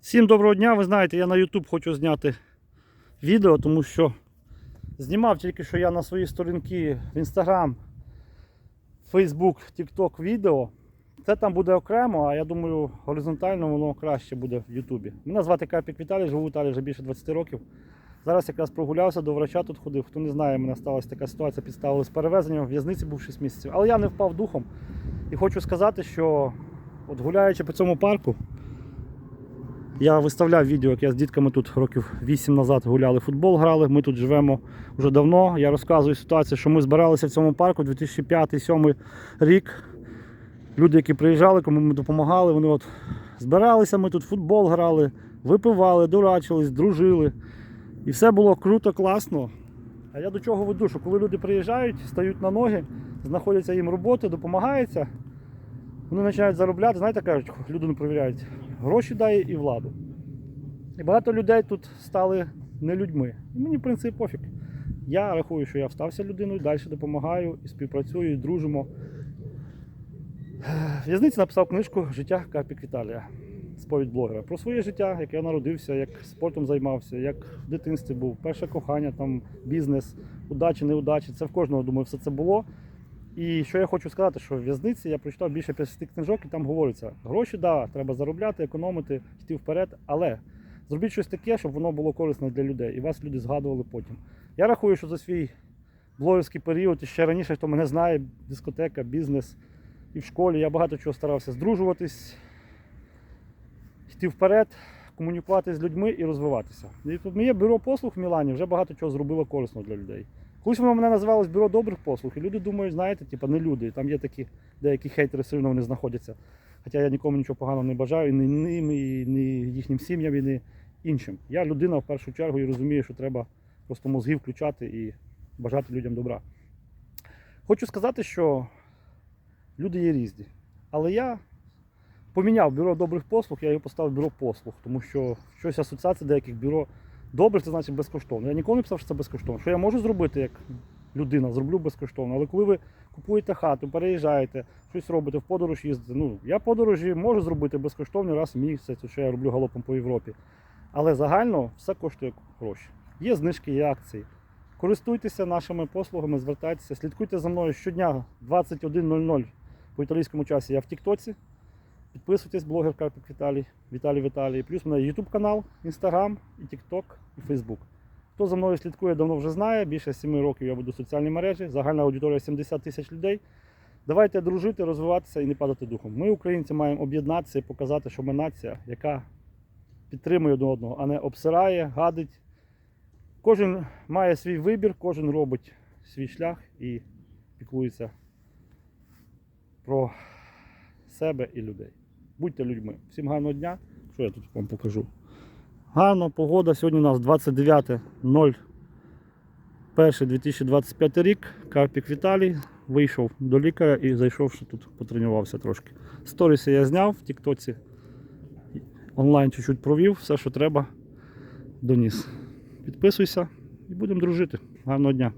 Всім доброго дня, ви знаєте, я на YouTube хочу зняти відео, тому що знімав тільки що я на свої сторінки в Instagram, Facebook, TikTok відео. Це там буде окремо, а я думаю, горизонтально воно краще буде в Ютубі. Мене звати Карпік Віталій, живу в Італії вже більше 20 років. Зараз якраз прогулявся, до врача тут ходив. Хто не знає, мене сталася така ситуація, підставили з перевезенням, в в'язниці був 6 місяців. Але я не впав духом. І хочу сказати, що от гуляючи по цьому парку, я виставляв відео, як я з дітками тут років 8 назад гуляли, футбол грали. Ми тут живемо вже давно. Я розказую ситуацію, що ми збиралися в цьому парку 2005-2007 рік. Люди, які приїжджали, кому ми допомагали, вони от збиралися, ми тут футбол грали, випивали, дурачились, дружили. І все було круто, класно. А я до чого веду, що коли люди приїжджають, стають на ноги, знаходяться їм роботи, допомагається, вони починають заробляти, знаєте, кажуть, люди не перевіряють, гроші дає і владу. І багато людей тут стали не людьми. І мені, в принципі, пофіг. Я рахую, що я встався людиною, далі допомагаю і співпрацюю, і дружимо. В в'язниці написав книжку Життя Карпік Віталія. Сповідь блогера. Про своє життя, як я народився, як спортом займався, як в дитинстві був, перше кохання, там, бізнес, удачі, неудачі. Це в кожного, думаю, все це було. І що я хочу сказати, що в в'язниці я прочитав більше 50 книжок, і там говориться, гроші, да, треба заробляти, економити, йти вперед, але зробіть щось таке, щоб воно було корисне для людей, і вас люди згадували потім. Я рахую, що за свій блогерський період, і ще раніше, хто мене знає, дискотека, бізнес, і в школі я багато чого старався здружуватись, йти вперед, комунікувати з людьми і розвиватися. І тут моє бюро послуг в Мілані вже багато чого зробило корисно для людей. Колись воно мене називалось бюро добрих послуг, і люди думають, знаєте, типу, не люди. Там є такі деякі хейтери все одно вони знаходяться. Хоча я нікому нічого поганого не бажаю, і ні ним, і ні їхнім сім'ям, і ні іншим. Я людина в першу чергу і розумію, що треба просто мозги включати і бажати людям добра. Хочу сказати, що люди є різні. Але я поміняв бюро добрих послуг, я його поставив бюро послуг, тому що щось асоціація деяких бюро добрих, це значить безкоштовно. Я ніколи не писав, що це безкоштовно. Що я можу зробити як людина, зроблю безкоштовно. Але коли ви купуєте хату, переїжджаєте, щось робите, в подорож їздите. Ну, я подорожі можу зробити безкоштовно раз в місяць, що я роблю галопом по Європі. Але загально все коштує гроші. Є знижки, є акції. Користуйтеся нашими послугами, звертайтеся, слідкуйте за мною щодня 21.00 по італійському часі. Я в Тіктоці. Підписуйтесь, блогер Карпік Віталій, Віталій Віталій. Плюс у мене YouTube канал, Instagram, і TikTok, і Facebook. Хто за мною слідкує, давно вже знає. Більше 7 років я веду соціальні мережі, загальна аудиторія 70 тисяч людей. Давайте дружити, розвиватися і не падати духом. Ми, українці, маємо об'єднатися і показати, що ми нація, яка підтримує один одного, а не обсирає, гадить. Кожен має свій вибір, кожен робить свій шлях і піклується про себе і людей. Будьте людьми. Всім гарного дня. Що я тут вам покажу? Гарна погода. Сьогодні у нас 29.01.2025 рік. Карпік Віталій вийшов до лікаря і зайшов, що тут потренувався трошки. Сторіси я зняв в Тіктоці. Онлайн чуть-чуть провів, все, що треба, доніс. Підписуйся і будемо дружити. Гарного дня.